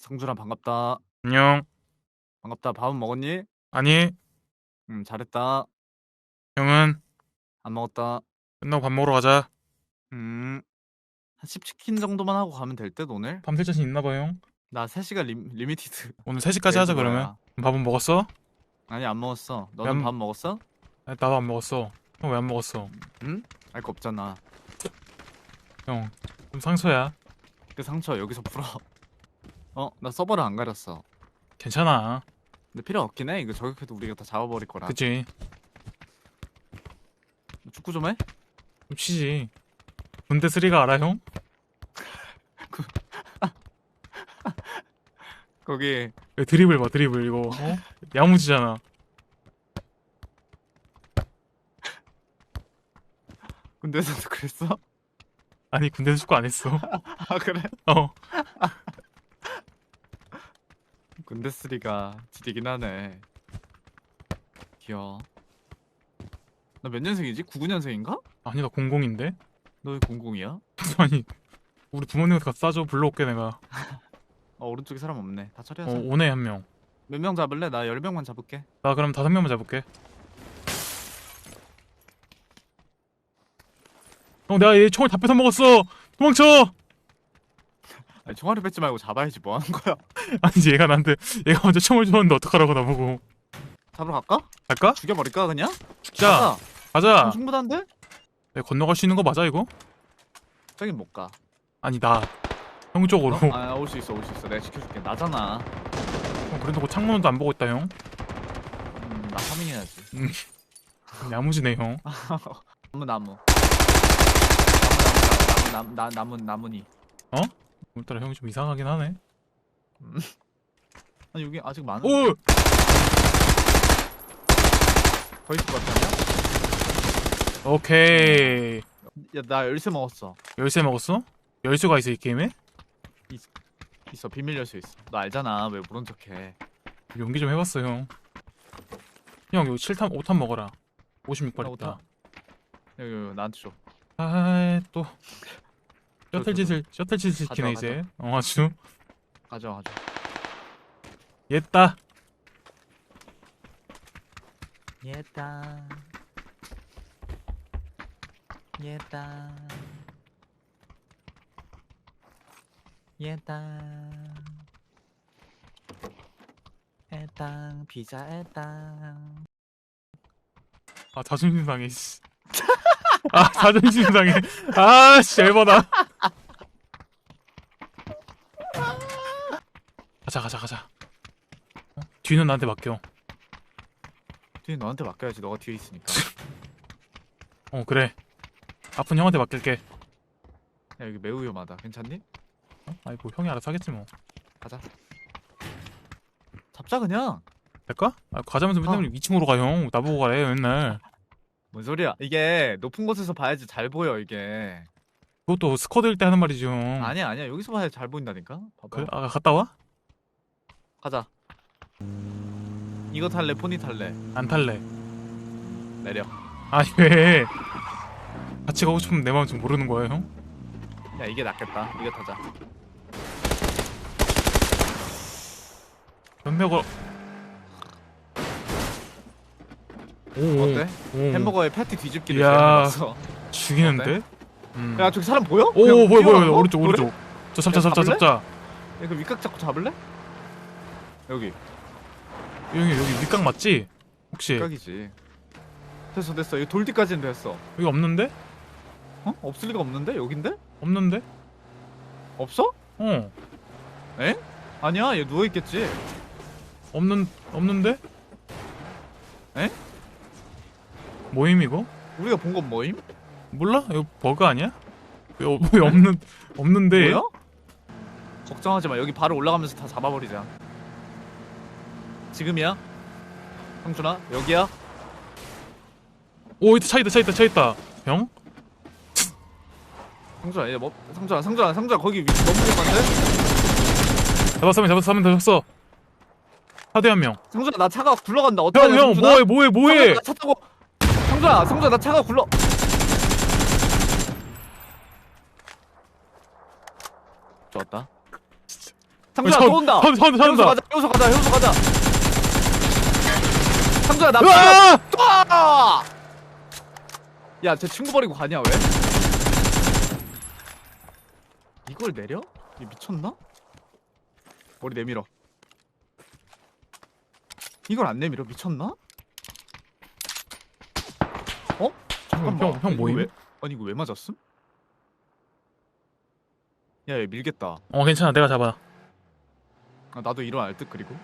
성준아 반갑다. 안녕. 반갑다. 밥은 먹었니? 아니, 음 잘했다. 형은 안 먹었다. 끝나고 밥 먹으러 가자. 음. 한 10치킨 정도만 하고 가면 될 듯 오늘? 밤샐 자신 있나 봐, 형. 나 3시간 리, 리미티드. 오늘 3시까지 하자, 그러면. 밥은 먹었어? 아니 안 먹었어. 너는 안- 밥 먹었어? 아니, 나도 안 먹었어. 형 왜 안 먹었어? 응? 알거 없잖아. 형, 좀 상처야. 그 상처 여기서 풀어. 어? 나 서버를 안 가렸어. 괜찮아. 근데 필요 없긴 해. 이거 저격해도 우리가 다 잡아버릴 거라. 그치? 축구 좀 해? 좀 치지. 군대 쓰리가 알아, 형? 거기 왜 드리블 봐, 드리블. 이거, 어? 야무지잖아. 군대에서도 그랬어? 아니, 군대에서 축구 안 했어. 아 그래? 어. 군대 쓰리가 지리긴 하네. 귀여워. 나 몇 년생이지? 99년생인가? 아니, 나 공공인데? 너 왜 00이야? 아니, 우리 부모님한테 가서 싸줘. 불러올게, 내가. 어 오른쪽에 사람 없네. 다 어, 처리하자. 오네, 한 명. 몇 명 잡을래? 나 10명만 잡을게. 나 그럼 다섯 명만 잡을게. 형, 내가 얘 총을 다 뺏어 먹었어! 도망쳐! 아니, 총알을 뺏지 말고 잡아야지 뭐 하는 거야? 아니지, 얘가 나한테, 얘가 먼저 총을 줬는데 어떡하라고 나보고. 잡으러 갈까? 갈까? 죽여버릴까 그냥? 자, 가자. 가자. 충분한데? 내가 건너갈 수 있는 거 맞아, 이거? 저긴 못 가. 아니, 나. 형 쪽으로. 어? 아올 수 있어 올 수 있어. 내가 지켜줄게. 나잖아. 형, 그래도 그 창문도 안 보고 있다, 형. 음, 나 파밍해야지. 야무지네, 형. 나무 나무. 나무 나무 나무 나무 나무 나무니. 오늘따라 형이 좀 이상하긴 하네. 아니 여기 아직 많은. 오! 더 있을 것 같지? 오케이. 야, 나 열쇠 먹었어. 열쇠 먹었어? 열쇠가 있어, 이 게임에? 있어, 비밀 열쇠 있어. 너 알잖아. 왜 모른 척해? 용기 좀 해봤어, 형. 형, 여기 7탄, 5탄 먹어라. 56발 나 있다. 여기, 여기 나한테 줘. 아, 또. 저, 셔틀 저, 짓을, 셔틀 짓을 시키네, 이제. 어, 아주. 가져와, 가져. 옛다. 예다. 예다. 예다. 애땅 피자 애땅. 아, 자존심 상해, 씨. 아, 자존심 상해. 아, 씨, 열받아. 가자, 가자, 가자. 어? 뒤는 나한테 맡겨. 뒤에 너한테 맡겨야지. 너가 뒤에 있으니까. 어, 그래. 아픈 형한테 맡길게. 야 여기 매우 위험하다. 괜찮니? 어? 아이, 뭐, 형이 알아서 하겠지, 뭐. 가자. 잡자 그냥. 될까? 아, 가자면서 맨날 어. 2층으로 가, 형. 나보고 가래, 맨날. 뭔 소리야? 이게 높은 곳에서 봐야지 잘 보여 이게. 그것도 스쿼드일 때 하는 말이지, 형. 아니야 아니야 여기서 봐야 잘 보인다니까. 봐봐. 그래? 아, 갔다 와? 가자. 이거 탈래? 포니 탈래? 안 탈래. 내려. 아니, 왜? 같이 가고 싶으면 내 마음 좀 모르는 거야, 형? 야 이게 낫겠다. 이거 타자. 현명을. 오, 어때? 오, 햄버거에 패티 뒤집기를 야. 제안해봤어. 죽이는데? 음. 야 저기 사람 보여? 오, 그냥 뭐야, 뭐야, 뛰어가는 거? 오른쪽? 오른쪽. 저 잡자, 야, 잡자, 잡을래? 잡자. 야 그럼 윗각 잡고 잡을래? 여기 여기, 여기 윗각 맞지? 혹시 윗각이지. 됐어 됐어. 이거 돌 뒤까지는 됐어. 여기 없는데? 어? 없을 리가 없는데? 여긴데? 없는데? 없어? 어, 아니야 얘 누워 있겠지. 없는, 없는데? 에? 모임 이거? 우리가 본 건 뭐임? 몰라? 이거 버그 아니야? 왜, 어- 왜 없는, 없는데? 뭐야? 걱정하지 마. 여기 바로 올라가면서 다 잡아버리자. 지금이야? 형준아 여기야? 오, 이따 차 있다, 차 있다, 차 있다. 형? 상준아 얘 뭐? 상준아 상준아 상준아 거기 위 너무 높은데? 잡았으면 잡았어, 하면 잡았어. 하대 한 명. 상준아 나 차가 굴러간다. 형, 어떡하냐 형, 상준아? 뭐해, 뭐해, 뭐해? 상준아, 나차 타고 상준아 상준아 나 차가 굴러 좋았다 상준아 저- 또 온다 선, 선, 효소 선다. 가자 효소 가자 효소 가자 상준아 나 으아! 또 와! 야쟤 친구 버리고 가냐 왜? 이걸 내려? 이 미쳤나? 머리 내밀어 이걸 안 내밀어 미쳤나? 어? 잠깐만 형, 형 이거 뭐임? 왜, 아니 이거 왜 맞았음? 야 얘 밀겠다 어, 괜찮아. 내가 잡아. 아, 나도 일어날 듯 그리고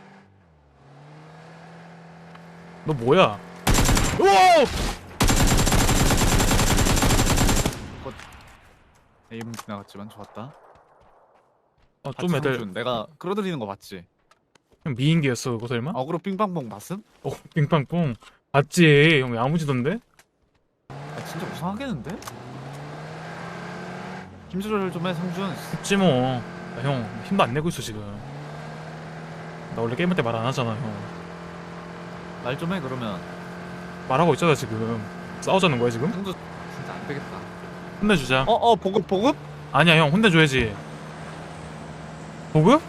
너 뭐야? 우와! 에임 지나갔지만 좋았다 어, 좀 애들 내가 끌어들이는 거 봤지? 형 미인기였어, 그거 설마? 어그로 빙빵봉 봤음? 어, 빙빵뽕. 봤지. 형 야무지던데? 아 진짜 무상하겠는데? 김조절 좀 해 상준 했지 뭐. 나 형 힘도 안 내고 있어 지금. 나 원래 게임할 때 말 안 하잖아, 형. 말 좀 해 그러면 말하고 있잖아 지금. 싸우자는 거야 지금? 상준 진짜 안 되겠다 혼내주자. 어 어 보급 보급? 아니야 형 혼내줘야지. 보급?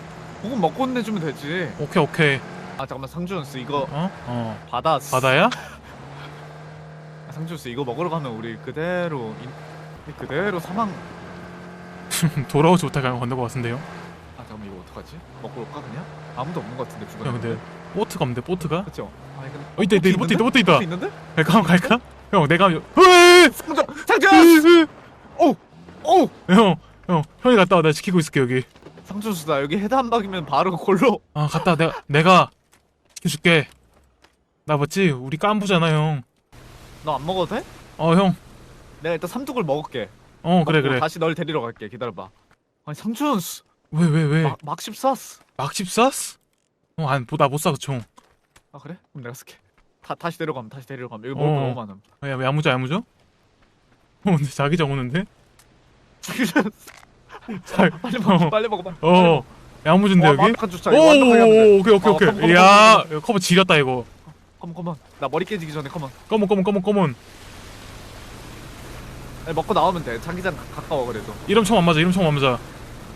보급 먹고 혼내주면 되지 오케이 오케이. 아 잠깐만 상준스 이거 어? 어. 바다 바다야? 상준스 이거 먹으러 가면 우리 그대로 인... 그대로 사망 돌아오지 못하게 건널 것 같은데요? 아 잠깐만 이거 어떡하지? 먹고 올까 그냥? 아무도 없는 것 같은데 주변에 형 근데 보트가 없는데 보트가? 그쵸? 아 이거 어 있다 있다 보트 있다 보트 있다. 보트 있는데? 갈까 한번 갈까? 형 내가! 상준! 상준! 오! 형, 형, 형이 갔다 와. 내가 지키고 있을게, 여기. 상준수 나 여기 헤드 한 박이면 바로 골로 아, 갔다 와. 내가, 내가 지켜줄게. 나 맞지? 우리 깐부잖아, 형. 너안 먹어도 돼? 어, 형. 내가 일단 삼뚝을 먹을게 어, 그래, 먹고 그래. 다시 널 데리러 갈게 기다려봐 아니 상준 수 왜, 왜, 왜? 막, 막십 쐈어 막집 쐈어? 어, 안, 나못 쏴, 그 총. 아 그래? 그럼 내가 쓸게 다, 다시 데려가면 다시 데려가면 여기 어. 먹을 거 너무 많음 아, 야, 왜 야무져, 야무져? 어, 근데 자기 적었는데? 상준수 잘, 빨리 먹어 어, 빨리 먹어 빨리 어, 야무진데, 와, 여기? 완벽한 주차 오, 오케이, 오케이, 어, 오케이. 컴온, 컴온, 야, 이거 커버 지렸다, 이거. 컴온 컴온 나 머리 깨지기 전에 컴온 꺼문, 꺼문, 꺼문. 아니, 먹고 나오면 돼 자기장 가- 가까워 그래도 이름 총안 맞아, 이름 총안 맞아.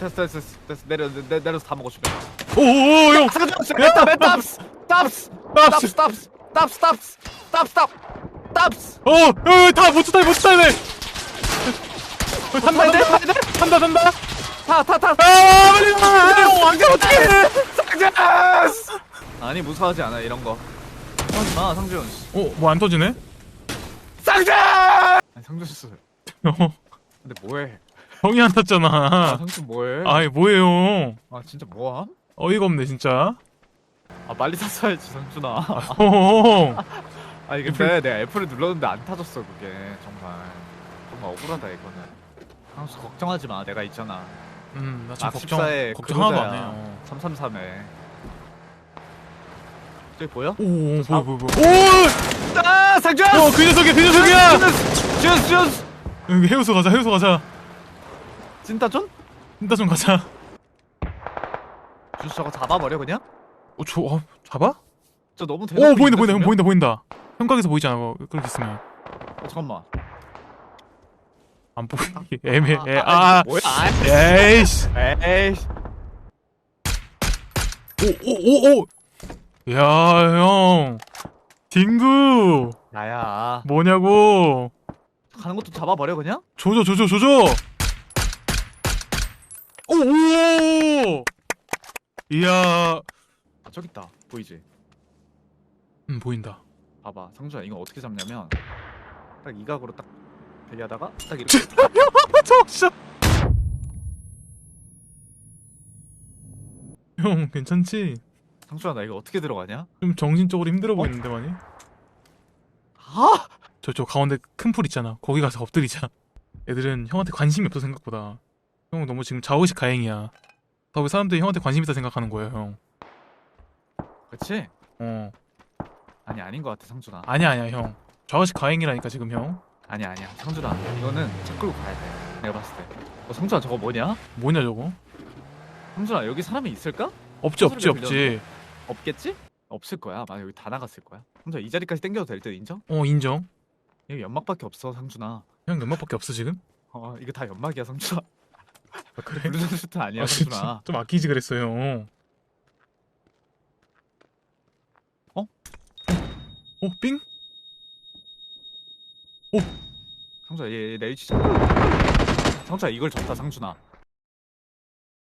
됐어 됐어 됐어, 내려 내, 내려서 다 먹어 주면 오, 오, 오, 형! 상준수 메타 메타 스탑스 아, 스탑 스탑 스탑 스탑 스탑 스탑 스탑 어, 어, 다, 못 타요, 어, 탄다? 탄다? 탄다, 탄다. 타타타. 아, 빨리 가! 왕자 어떻게 상준스! 아니 무서워하지 않아 이런 거. 하지 마 상준. 어, 뭐 안 터지네? 아니 상준스 어, 근데 뭐해 형이 안 아 탔잖아. 상준 뭐해 아이, 뭐예요? 아 진짜 뭐함 어이가 없네, 진짜. 아 빨리 탔어야지 상준아 어, 아니 근데 내가 F를 눌렀는데 안 타졌어 그게 정말 정말 억울하다 이거는 상수 걱정하지 마 내가 있잖아 음, 나 지금 막 걱정, 14에 걱정 하나도 안 그거잖아. 해요. 333에 저기 보여? 오, 오, 사- 뭐야, 뭐야, 뭐야. 아 상준! 오! 어, 그 녀석이야, 그 녀석이야! 주스 주스 여기 해우소 가자, 해우소 가자. 찐따존? 일단 좀 가자. 주스 저거 잡아버려 그냥? 어, 저, 어, 잡아? 저 너무 오, 대놓고 보인다, 있는데, 보인다, 형, 분명? 보인다, 보인다. 형각에서 보이잖아, 뭐, 그렇게 있으면. 어, 잠깐만 안 보이게. 애매해. 아, 아, 아, 뭐야 아, 에이씨. 에이씨 오, 오, 오, 오! 야, 형. 딩구! 야야 뭐냐고! 가는 것도 잡아버려 그냥? 조져, 조져, 조져! 오, 오! 이야. 아 저기 있다 보이지? 음, 보인다. 봐봐 상준아 이거 어떻게 잡냐면 딱 이 각으로 딱 대기하다가 딱 이렇게 저, 진짜. 형, 괜찮지? 상준아 나 이거 어떻게 들어가냐? 좀 정신적으로 힘들어 보이는데, 많이? 아! 저, 저 가운데 큰 풀 있잖아. 거기 가서 엎드리자. 애들은 형한테 관심이 없어, 생각보다. 형 너무 지금 자의식 가행이야. 다왜 사람들이 형한테 관심 있다 생각하는 거예요, 형. 그치? 어. 아니 아닌 것 같아 상준아 아니야, 아니야, 형. 자의식 가행이라니까, 지금 형. 아니야 아니야 상준아 이거는 차 끌고 가야 돼 내가 봤을 때 어, 상준아 저거 뭐냐? 뭐냐, 저거? 상준아 여기 사람이 있을까? 없지, 없지, 소리가 없지. 없겠지? 없을 거야 아마 여기 다 나갔을 거야 상준아 이 자리까지 땡겨도 될 듯 인정? 어, 인정. 여기 연막밖에 없어 상준아 형 연막밖에 없어, 지금? 어 이거 다 연막이야 상준아 아, 그래? 슈트 아니야 아, 좀 아끼지 그랬어요. 어? 어, 삥? 상준아 얘내 위치 잡 상준아 이걸 졌다 상준아